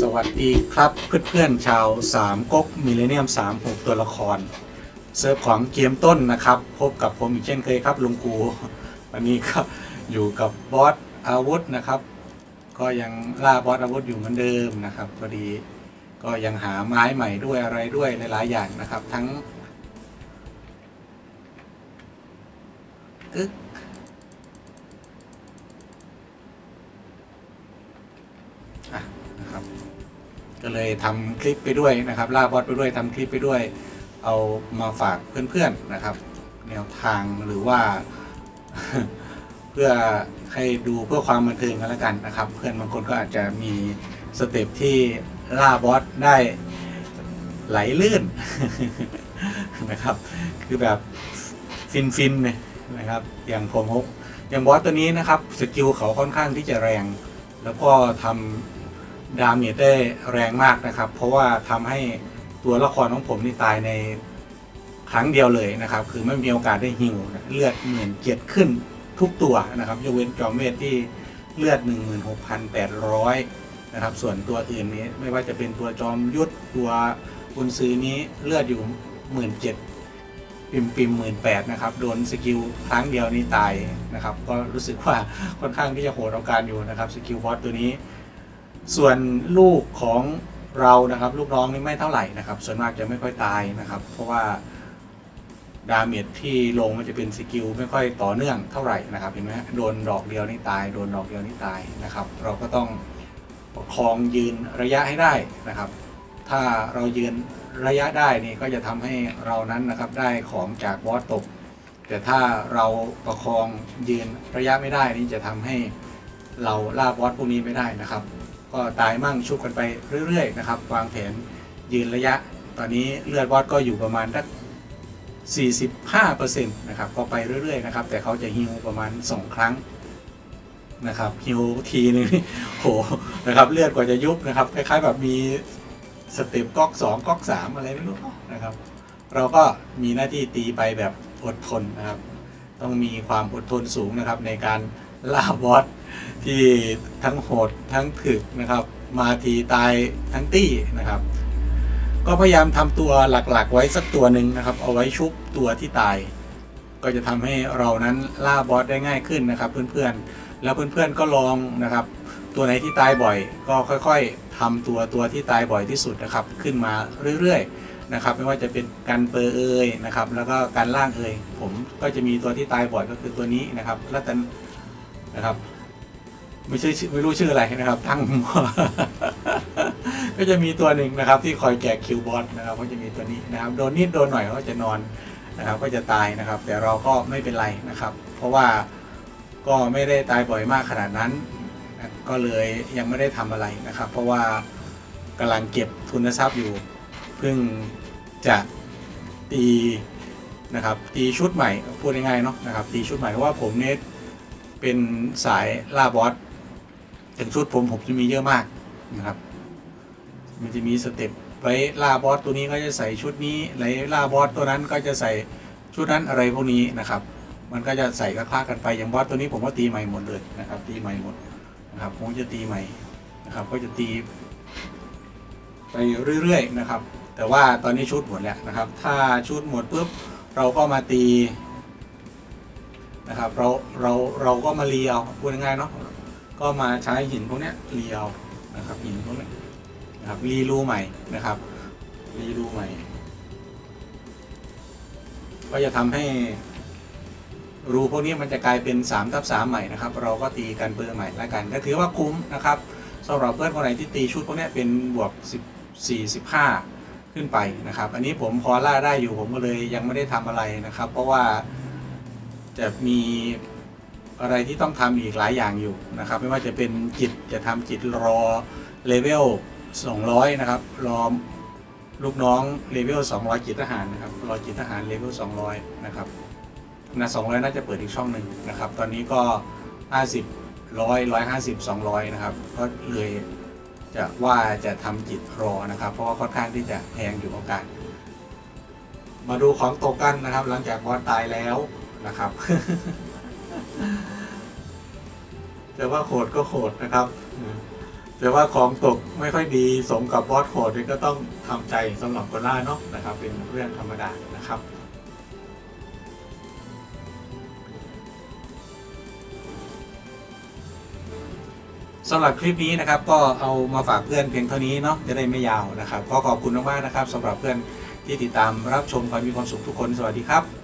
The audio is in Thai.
สวัสดีครับเพื่อนๆชาวสามก๊กมิเลเนียม3 6 ตัวละคร เซิร์ฟของเกมต้นนะครับ พบกับผมอีกเช่นเคยครับลุงกู วันนี้ก็อยู่กับบอสอาวุธนะครับ ก็ยังล่าบอสอาวุธอยู่เหมือนเดิมนะครับพอดีก็ยังหาไม้ใหม่ด้วยอะไรด้วยหลายๆอย่างนะครับ ทั้งอึ๊กอะ นะครับ ก็เลยทำคลิปไปด้วยนะครับล่าบอสไปด้วยทำคลิปไปด้วย เอามาฝากเพื่อนๆนะครับ แนวทางหรือว่า เพื่อให้ดูเพื่อความบันเทิงกันแล้วกันนะครับ เพื่อนบางคนก็อาจจะมีสเต็ปที่ล่าบอสได้ไหลลื่นนะครับ คือแบบฟินๆเนี่ยนะครับ อย่างผมฮกอย่างบอสตัวนี้นะครับสกิลเขาค่อนข้างที่จะแรง แล้วก็ทำ ดาเมจได้แรงมากนะครับ เพราะว่าทำให้ตัวละครของผมนี่ตายในครั้งเดียวเลยนะครับ คือไม่มีโอกาสได้ฮิวนะเลือดเหมือนเกียดขึ้นทุกตัวนะครับยกเว้นจอมเวทที่เลือด 16,800 นะครับ ส่วนตัวอื่นนี้ไม่ว่าจะเป็นตัวจอมยุทธตัวบุญซื้อนี้เลือดอยู่ 17,000ปิมปิมหมื่นแปดนะครับ โดนสกิลครั้งเดียวนี่ตายนะครับ ก็รู้สึกว่าค่อนข้างที่จะโหดเอาการอยู่นะครับสกิลบอสตัวนี้ ส่วนลูกของเรานะครับลูกน้องนี่ไม่เท่าไหร่นะครับ ส่วนมากจะไม่ค่อยตายนะครับ เพราะว่าดาเมจที่ลงมันจะเป็นสกิลไม่ค่อยต่อเนื่องเท่าไหร่นะครับเห็นไหมโดนดอกเดียวนี่ตายโดนดอกเดียวนี่ตายนะครับ เราก็ต้องประคองยืนระยะให้ได้นะครับ ถ้าเรายืนระยะได้นี่ก็จะทำให้เรานั้นนะครับได้ของจากบอสตก แต่ถ้าเราประคองยืนระยะไม่ได้นี่จะทำให้เราล่าบอสพวกนี้ไม่ได้นะครับ ก็ตายมั่งชุบกันไปเรื่อยๆนะครับวางแผนยืนระยะ ตอนนี้เลือดบอสก็อยู่ประมาณสัก45%นะครับก็ไปเรื่อยๆนะครับแต่เขาจะฮิวประมาณ 2 ครั้งนะครับฮิวทีนึงโหนะครับเลือดกว่าจะยุบนะครับคล้ายๆแบบมีสเต็ปก๊อก2ก๊อก3อะไรไม่รู้นะครับ เราก็มีหน้าที่ตีไปแบบอดทนนะครับ ต้องมีความอดทนสูงนะครับในการ ล่าบอสที่ทั้งโหดทั้งถึกนะครับ มาทีตายทั้งตี้นะครับ ก็พยายามทำตัวหลักๆ ไว้สักตัวหนึ่งนะครับ เอาไว้ชุบตัวที่ตาย ก็จะทำให้เรานั้นล่าบอสได้ง่ายขึ้นนะครับ เพื่อนๆแล้วเพื่อนๆก็ลองนะครับ ตัวไหนที่ตายบ่อย ก็ค่อยๆทำตัวตัวที่ตายบ่อยที่สุดนะครับ ขึ้นมาเรื่อยๆนะครับไม่ว่าจะเป็นการเปอร์เอยนะครับแล้วก็การล่างเอยผมก็จะมีตัวที่ตายบ่อยก็คือตัวนี้นะครับรัตัน นะครับ ไม่ใช่ชื่อไม่รู้ชื่ออะไรนะครับทั้งก็จะมีตัวหนึ่งนะครับ ที่คอยแกะคิวบอสนะครับก็จะมีตัวนี้นะครับ โดนนิดโดนหน่อยก็จะนอนนะครับ ก็จะตายนะครับ แต่เราก็ไม่เป็นไรนะครับ เพราะว่าก็ไม่ได้ตายบ่อยมากขนาดนั้น ก็เลยยังไม่ได้ทำอะไรนะครับ เพราะว่ากำลังเก็บทุนทรัพย์อยู่เพิ่งจะตีนะครับตีชุดใหม่พูดง่ายๆเนาะนะครับตีชุดใหม่เพราะว่าผมเนี่ย เป็นสายล่าบอสถึงชุดผมผมจะมีเยอะมากนะครับ มันจะมีสเต็ปไว้ล่าบอสตัวนี้ก็จะใส่ชุดนี้ไหนล่าบอสตัวนั้นก็จะใส่ชุดนั้นอะไรพวกนี้นะครับ มันก็จะใส่คล้ากันไปอย่างบอสตัวนี้ผมก็ตีใหม่หมดเลยนะครับ ตีใหม่หมดนะครับผมจะตีใหม่นะครับ ก็จะตี ไปเรื่อยๆนะครับ แต่ว่าตอนนี้ชุดหมดแล้วนะครับ ถ้าชุดหมดปุ๊บเราก็มาตี นะครับเราเราเราก็มาเรียวพูดง่ายๆเนาะก็มาใช้หินพวกนี้เรียวนะครับหินพวกนี้นะครับรีรูใหม่นะครับรีรูใหม่ ก็จะทำให้รูพวกนี้มันจะกลายเป็น3ทับ3ใหม่นะครับ เราก็ตีกันเบอร์ใหม่แล้วกันก็ถือว่าคุ้มนะครับสำหรับเพื่อนคนไหนที่ตีชุดพวกนี้เป็นบวก10 45ขึ้นไปนะครับ อันนี้ผมพอล่าได้อยู่ผมก็เลยยังไม่ได้ทำอะไรนะครับ เพราะว่า จะมีอะไรที่ต้องทำอีกหลายอย่างอยู่นะครับ ไม่ว่าจะเป็นจิตจะทำจิตรอเลเวล 200 นะครับ รอลูกน้องเลเวล 200 จิตทหารนะครับ รอจิตทหารเลเวล 200 นะครับนะ200 น่าจะเปิดอีกช่องหนึ่งนะครับ ตอนนี้ก็ 50 100 150 200 นะครับ ก็เลยจะว่าจะทำจิตรอนะครับ เพราะว่าค่อนข้างที่จะแพงอยู่โอกาสมาดูของตกกันนะครับ หลังจากบอสตายแล้ว นะครับ แต่ว่าโหดก็โหดนะครับ แต่ว่าของตกไม่ค่อยดีสมกับบอสโหดนี่ก็ต้องทำใจสำหรับคนล่าเนาะนะครับ เป็นเรื่องธรรมดานะครับสำหรับคลิปนี้นะครับก็เอามาฝากเพื่อนเพียงเท่านี้เนาะจะได้ไม่ยาวนะครับ ก็ขอบคุณมากๆนะครับสำหรับเพื่อนที่ติดตามรับชมความมีความสุขทุกคนสวัสดีครับ